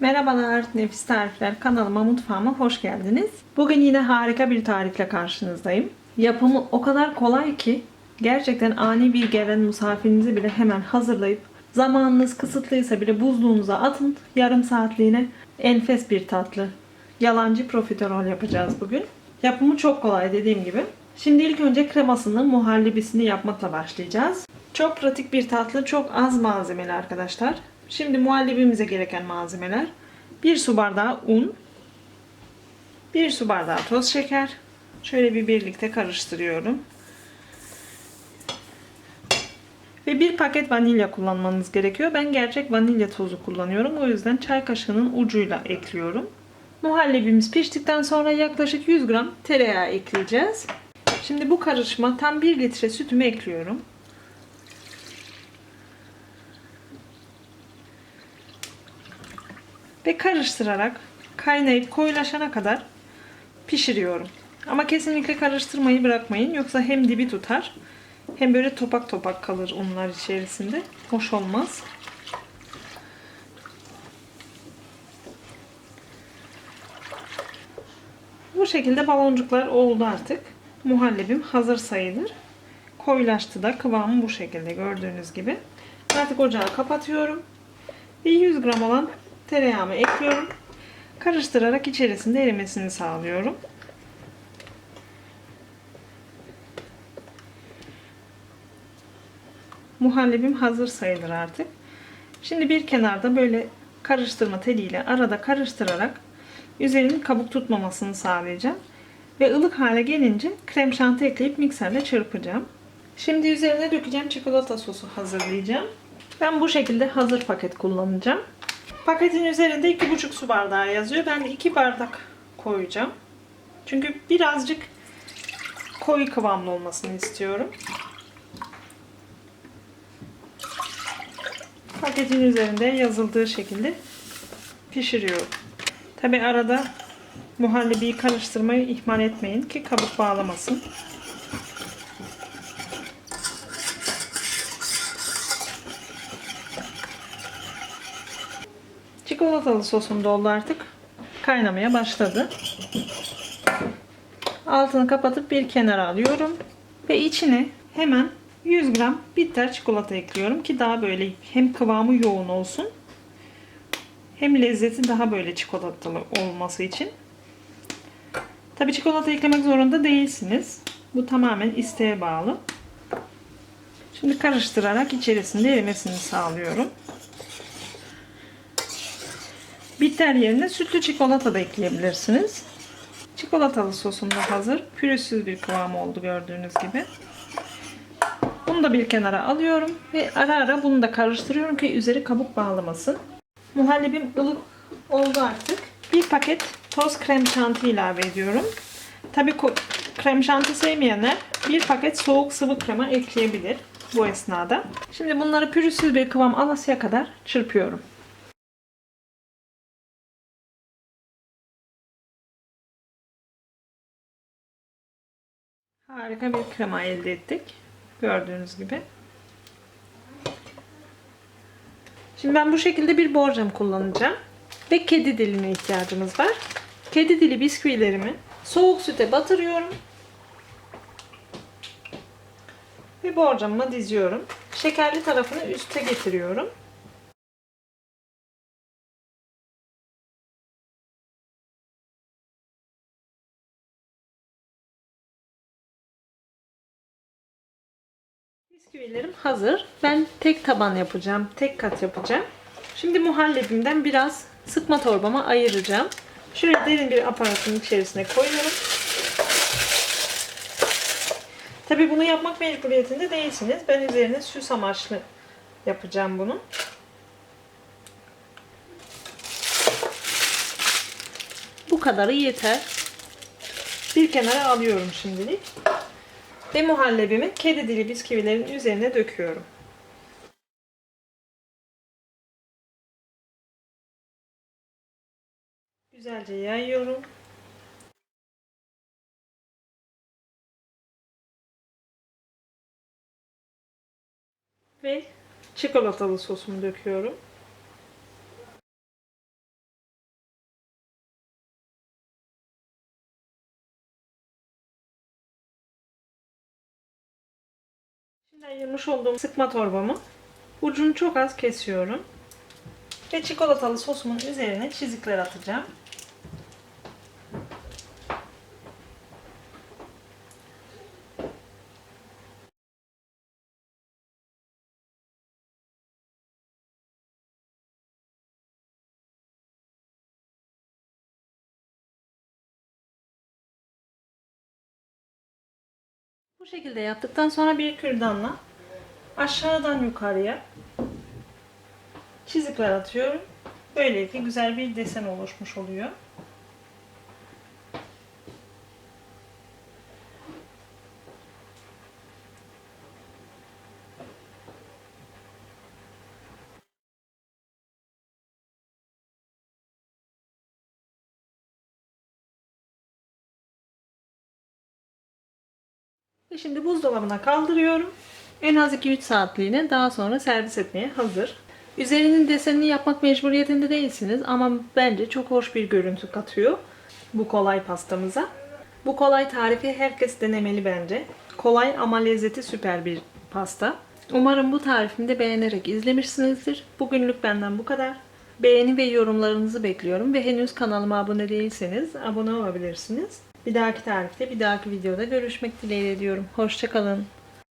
Merhabalar Nefis Tarifler kanalıma mutfağıma hoş geldiniz. Bugün yine harika bir tarifle karşınızdayım. Yapımı o kadar kolay ki gerçekten ani bir gelen misafirinizi bile hemen hazırlayıp zamanınız kısıtlıysa bile buzluğunuza atın yarım saatliğine enfes bir tatlı. Yalancı profiterol yapacağız bugün. Yapımı çok kolay dediğim gibi. Şimdi ilk önce kremasını, muhallebisini yapmakla başlayacağız. Çok pratik bir tatlı, çok az malzemeli arkadaşlar. Şimdi muhallebimize gereken malzemeler 1 su bardağı un, 1 su bardağı toz şeker. Şöyle bir birlikte karıştırıyorum. Ve bir paket vanilya kullanmanız gerekiyor. Ben gerçek vanilya tozu kullanıyorum. O yüzden çay kaşığının ucuyla ekliyorum. Muhallebimiz piştikten sonra yaklaşık 100 gram tereyağı ekleyeceğiz. Şimdi bu karışıma tam 1 litre sütümü ekliyorum. Ve karıştırarak kaynayıp koyulaşana kadar pişiriyorum. Ama kesinlikle karıştırmayı bırakmayın. Yoksa hem dibi tutar hem böyle topak topak kalır unlar içerisinde. Hoş olmaz. Bu şekilde baloncuklar oldu artık. Muhallebim hazır sayılır. Koyulaştı da kıvamı bu şekilde gördüğünüz gibi. Artık ocağı kapatıyorum. Ve 100 gram olan tereyağımı ekliyorum. Karıştırarak içerisinde erimesini sağlıyorum. Muhallebim hazır sayılır artık. Şimdi bir kenarda böyle karıştırma teliyle arada karıştırarak üzerinin kabuk tutmamasını sağlayacağım. Ve ılık hale gelince krem şanti ekleyip mikserle çırpacağım. Şimdi üzerine dökeceğim çikolata sosu hazırlayacağım. Ben bu şekilde hazır paket kullanacağım. Paketin üzerinde 2,5 su bardağı yazıyor. Ben 2 bardak koyacağım. Çünkü birazcık koyu kıvamlı olmasını istiyorum. Paketin üzerinde yazıldığı şekilde pişiriyorum. Tabi arada muhallebiyi karıştırmayı ihmal etmeyin ki kabuk bağlamasın. Çikolatalı sosum doldu artık. Kaynamaya başladı. Altını kapatıp bir kenara alıyorum. Ve içine hemen 100 gram bitter çikolata ekliyorum ki daha böyle hem kıvamı yoğun olsun hem lezzeti daha böyle çikolatalı olması için. Tabi çikolata eklemek zorunda değilsiniz. Bu tamamen isteğe bağlı. Şimdi karıştırarak içerisinde erimesini sağlıyorum. Bitter yerine sütlü çikolata da ekleyebilirsiniz. Çikolatalı sosum da hazır. Pürüzsüz bir kıvam oldu gördüğünüz gibi. Bunu da bir kenara alıyorum ve ara ara bunu da karıştırıyorum ki üzeri kabuk bağlamasın. Muhallebim ılık oldu artık. Bir paket toz krem şanti ilave ediyorum. Tabi krem şanti sevmeyenler bir paket soğuk sıvı krema ekleyebilir bu esnada. Şimdi bunları pürüzsüz bir kıvam alasıya kadar çırpıyorum. Harika bir krema elde ettik. Gördüğünüz gibi. Şimdi ben bu şekilde bir borcam kullanacağım. Ve kedi diline ihtiyacımız var. Kedi dili bisküvilerimi soğuk süte batırıyorum. Ve borcamıma diziyorum. Şekerli tarafını üste getiriyorum. Bisküvilerim hazır. Ben tek taban yapacağım. Tek kat yapacağım. Şimdi muhallebimden biraz sıkma torbama ayıracağım. Şöyle derin bir aparatın içerisine koyuyorum. Tabi bunu yapmak mecburiyetinde değilsiniz. Ben üzerine süs amaçlı yapacağım bunu. Bu kadarı yeter. Bir kenara alıyorum şimdilik. Ve muhallebimi kedi dili bisküvilerin üzerine döküyorum. Güzelce yayıyorum. Ve çikolatalı sosumu döküyorum. Ayırmış olduğum sıkma torbamı ucunu çok az kesiyorum. Ve çikolatalı sosumun üzerine çizikler atacağım. Bu şekilde yaptıktan sonra bir kürdanla aşağıdan yukarıya çizikler atıyorum. Böylelikle güzel bir desen oluşmuş oluyor. Ve şimdi buzdolabına kaldırıyorum. En az 2-3 saatliğine daha sonra servis etmeye hazır. Üzerinin desenini yapmak mecburiyetinde değilsiniz ama bence çok hoş bir görüntü katıyor bu kolay pastamıza. Bu kolay tarifi herkes denemeli bence. Kolay ama lezzeti süper bir pasta. Umarım bu tarifimi de beğenerek izlemişsinizdir. Bugünlük benden bu kadar. Beğeni ve yorumlarınızı bekliyorum ve henüz kanalıma abone değilseniz abone olabilirsiniz. Bir dahaki tarifte, bir dahaki videoda görüşmek dileğiyle diyorum. Hoşçakalın.